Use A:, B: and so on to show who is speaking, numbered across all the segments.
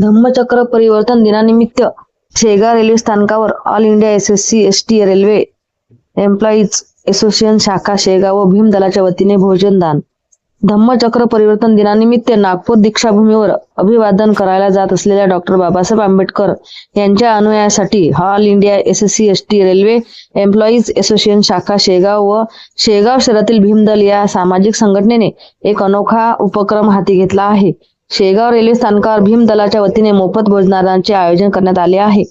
A: धम्मचक्र परिवर्तन दिनानिमित्त शेगाव रेल्वे स्थानकावर all India S S C S T railway employees association शाखा शेगाव व भीम दलाच्या वतीने भोजनदान धम्मचक्र परिवर्तन दिनानिमित्त नागपूर दीक्षाभूमीवर अभिवादन करायला जात असलेल्या डॉक्टर बाबासाहेब आंबेडकर यांच्या अनुयायासाठी all India S S C S T railway employees association शाखा शेगाव व शेगाव शहरातील भीमदल या सामाजिक संघटनेने एक अनोखा उपक्रम हाती घेतला आहे. शेगाव रेल्वे स्थानकावर भीम दलाच्या वतीने मोफत भोजनाचे आयोजन करण्यात आले आहे.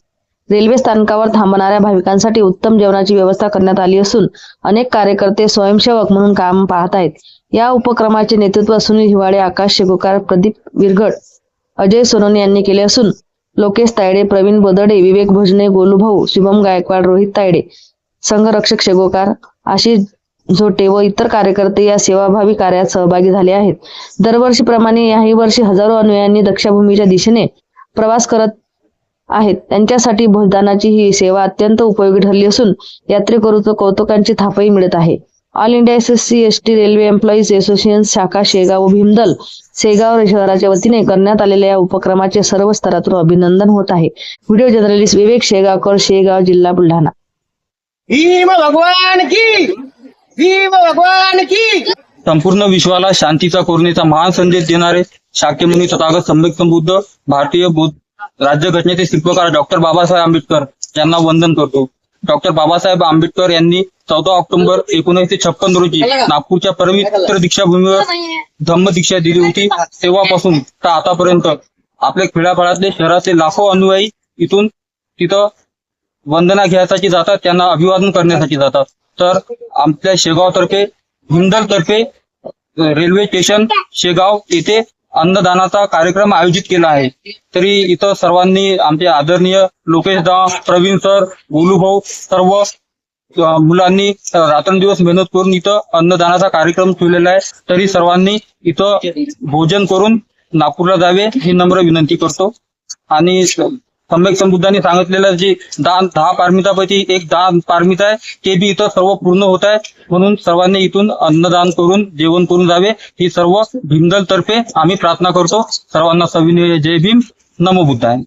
A: रेल्वे स्थानकावर थांबणाऱ्या भाविकांसाठी उत्तम जेवणाची व्यवस्था करण्यात आली असून अनेक कार्यकर्ते स्वयंसेवक म्हणून काम पाहत आहेत. या उपक्रमाचे नेतृत्व सुनील हिवाळे आकाश शेगोकार प्रदीप विरगड अजय सोनोने यांनी केले असून लोकेश तायडे प्रवीण बोदडे विवेक भोजने गोलूभाऊ शुभम गायकवाड रोहित तायडे संघरक्षक शेगोकार आशिष झोटे व इतर कार्यकर्ते या सेवाभावी कार्यात सहभागी झाले आहेत. दरवर्षीप्रमाणे याही वर्षी हजारो अनुयायांनी दक्षाभूमीच्या दिशेने प्रवास करत आहेत. त्यांच्यासाठी भोजदानाची ही सेवा अत्यंत उपयोगी ठरली असून यात्रेकरूचं कौतुकांची थापही मिळत आहे. All India S S C S T railway employees association शाखा शेगाव भीमदल शेगाव शहराच्या वतीने करण्यात आलेल्या या उपक्रमाचे सर्व स्तरातून अभिनंदन होत आहे. व्हिडिओ जर्नलिस्ट विवेक शेगावकर शेगाव जिल्हा बुलढाणा.
B: भगवान की! भगवान की.
C: संपूर्ण विश्वाला शांतीचा करुणेचा महान संदेश देणारे शाक्यमुनी तथागत सम्यक बुद्ध भारतीय बुद्ध राज्यघटनेचे शिल्पकार डॉक्टर बाबासाहेब आंबेडकर यांना वंदन करतो. डॉक्टर बाबासाहेब आंबेडकर यांनी चौदा ऑक्टोबर एकोणीसशे छप्पन रोजी नागपूरच्या पवित्र दीक्षाभूमीवर धम्म दीक्षा दिली होती. तेव्हापासून तर आतापर्यंत आपल्या खेड्यापाड्यातले शहरातले लाखो अनुयायी इथून तिथं वंदना घ्यायसाठी जातात त्यांना अभिवादन करण्यासाठी जातात. तर आमच्या शेगावतर्फे हिंदल तर्फे रेल्वे स्टेशन शेगाव येथे अन्नदानाचा कार्यक्रम आयोजित केला आहे. तरी इथं सर्वांनी आमचे आदरणीय लोकेश दा प्रवीण सर गोलूभाऊ सर्व मुलांनी रात्रंदिवस मेहनत करून इथं अन्नदानाचा कार्यक्रम ठेवलेला आहे. तरी सर्वांनी इथं भोजन करून नागपूरला जावे ही नम्र विनंती करतो. आणि सम्यक संबुद्धांनी सांगितलेलं जे दान दहा पारमितापैकी एक दान पारमित आहे ते बी इथं सर्व पूर्ण होत आहे. म्हणून सर्वांनी इथून अन्नदान करून जेवण करून जावे. ही सर्व भीमदल तर्फे आम्ही प्रार्थना करतो. सर्वांना सविनय जय भीम. नमो बुद्धाय.